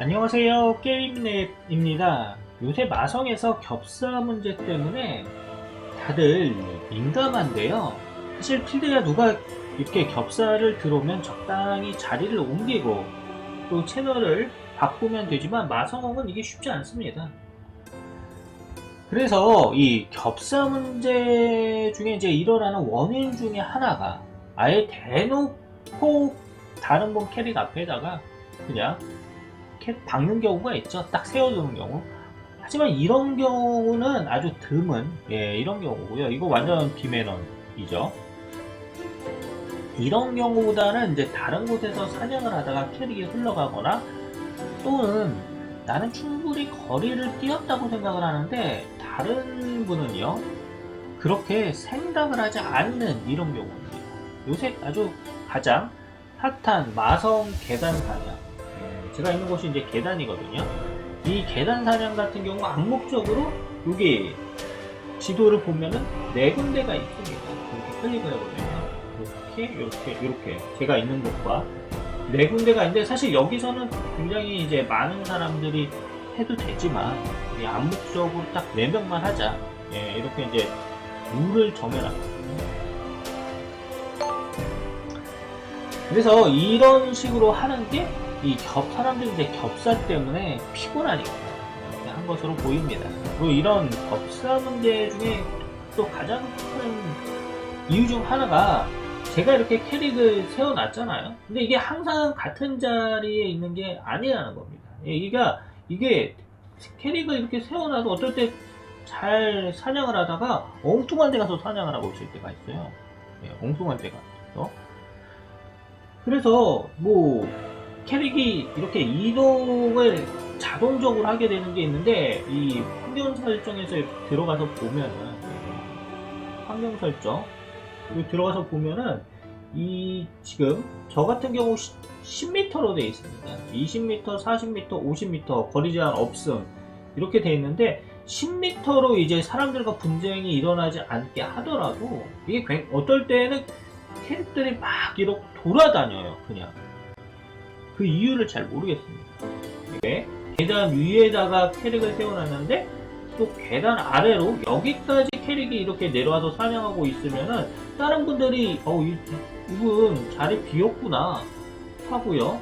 안녕하세요 게임넷입니다. 요새 마성에서 겹사 문제 때문에 다들 민감한데요. 사실 필드야 누가 이렇게 겹사를 들어오면 적당히 자리를 옮기고 또 채널을 바꾸면 되지만 마성은 이게 쉽지 않습니다. 그래서 이 겹사 문제 중에 이제 일어나는 원인 중에 하나가 아예 대놓고 다른 분 캐릭 앞에다가 그냥 이렇게 박는 경우가 있죠. 딱 세워두는 경우. 하지만 이런 경우는 아주 드문, 예, 이런 경우고요. 이거 완전 비매너이죠. 이런 경우보다는 이제 다른 곳에서 사냥을 하다가 캐릭이 흘러가거나 또는 나는 충분히 거리를 뛰었다고 생각을 하는데 다른 분은요 그렇게 생각을 하지 않는 이런 경우입니다. 요새 아주 가장 핫한 마성 계단 예, 제가 있는 곳이 이제 계단이거든요. 이 계단 사냥 같은 경우 암묵적으로 여기 지도를 보면은 네 군데가 있습니다. 이렇게 클릭을 해보면요. 이렇게, 이렇게, 이렇게 제가 있는 곳과 네 군데가 있는데 사실 여기서는 굉장히 이제 많은 사람들이 해도 되지만 이 암묵적으로 딱 네 명만 하자. 예, 이렇게 이제 룰을 정해놨거든요. 그래서 이런 식으로 하는 게 이 겹 사람들이 이제 겹사 때문에 피곤하니까 한 것으로 보입니다. 그리고 이런 겹사 문제 중에 또 가장 큰 이유 중 하나가 제가 이렇게 캐릭을 세워놨잖아요. 근데 이게 항상 같은 자리에 있는 게 아니라는 겁니다. 예, 이게 이게 캐릭을 이렇게 세워놔도 어떨 때 잘 사냥을 하다가 엉뚱한 데 가서 사냥을 하고 있을 때가 있어요. 예, 엉뚱한 데가. 그래서 뭐 캐릭이 이렇게 이동을 자동적으로 하게 되는 게 있는데 이 환경 설정에서 들어가서 보면은 환경 설정? 들어가서 보면은 이 지금 저 같은 경우 10m로 되어 있습니다. 20m, 40m, 50m 거리 제한 없음. 이렇게 되어 있는데 10m로 이제 사람들과 분쟁이 일어나지 않게 하더라도 이게 굉- 어떨 때는 캐릭들이 막 이렇게 돌아다녀요 그냥 그 이유를 잘 모르겠습니다. 이게 계단 위에다가 캐릭을 세워놨는데 또 계단 아래로 여기까지 캐릭이 이렇게 내려와서 사냥하고 있으면은 다른 분들이 어 이, 이분 자리 비었구나 하고요.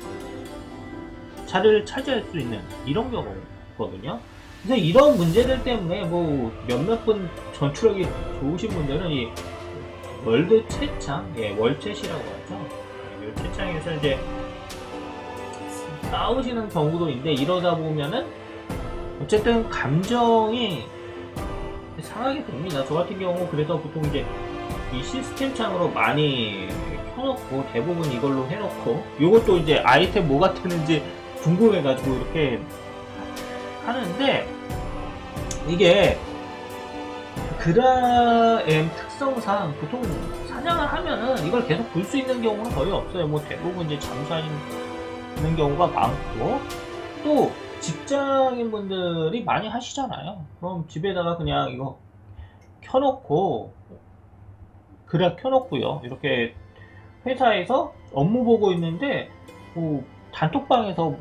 자리를 차지할 수 있는 이런 경우거든요. 그래서 이런 문제들 때문에 뭐 몇몇 분 전투력이 좋으신 분들은 이 월드 채창, 예, 월챗이라고 하죠. 예, 이 채창에서 이제 싸우시는 경우도 있는데 이러다 보면은 어쨌든 감정이 상하게 됩니다. 저 같은 경우 그래서 보통 이제 이 시스템 창으로 많이 켜놓고 대부분 이걸로 해놓고 이것도 이제 아이템 뭐가 뜨는지 궁금해가지고 이렇게 하는데 이게 그라엠 특성상 보통 사냥을 하면은 이걸 계속 볼 수 있는 경우는 거의 없어요. 뭐 대부분 이제 잠수하는 경우가 많고 또 직장인 분들이 많이 하시잖아요. 그럼 집에다가 그냥 이거 켜놓고 그래 켜놓고요. 이렇게 회사에서 업무 보고 있는데 뭐 단톡방에서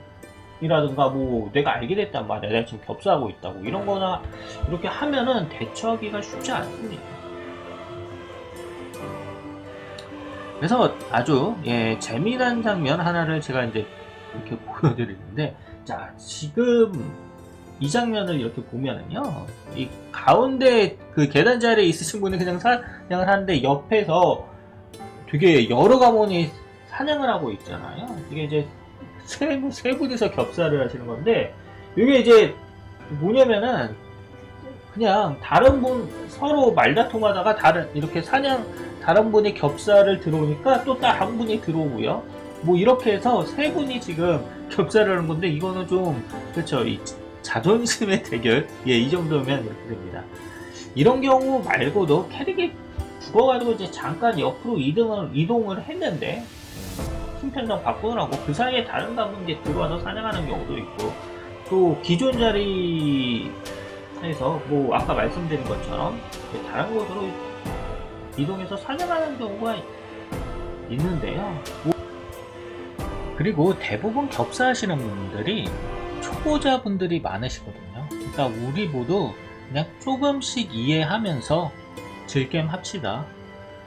이라든가 뭐 내가 알게 됐단 말이야 내가 지금 겹사하고 있다고 이런 거나 이렇게 하면은 대처하기가 쉽지 않습니다 그래서 아주 예, 재미난 장면 하나를 제가 이제 이렇게 보여드리는데 자 지금 이 장면을 이렇게 보면은요 이 가운데 그 계단 자리에 있으신 분이 그냥 사냥을 하는데 옆에서 되게 여러 가문이 사냥을 하고 있잖아요. 이게 이제 세, 세 분이서 겹사를 하시는 건데 이게 이제 뭐냐면은 그냥 다른 분 서로 말다툼하다가 다른 이렇게 사냥 다른 분이 겹사를 들어오니까 또 다른 분이 들어오고요 뭐 이렇게 해서 세 분이 지금 겹사를 하는 건데 이거는 좀 그렇죠 이 자존심의 대결 예 이 정도면 이렇게 됩니다 이런 경우 말고도 캐릭이 죽어가지고 이제 잠깐 옆으로 이동을 이동을 했는데 팀편장 바꾸느라고 그 사이에 다른 가문이 들어와서 사냥하는 경우도 있고 또 기존 자리에서 뭐 아까 말씀드린 것처럼 다른 곳으로 이동해서 사냥하는 경우가 있는데요. 그리고 대부분 겹사하시는 분들이 초보자분들이 많으시거든요. 그러니까 우리 모두 그냥 조금씩 이해하면서 즐겜 합시다.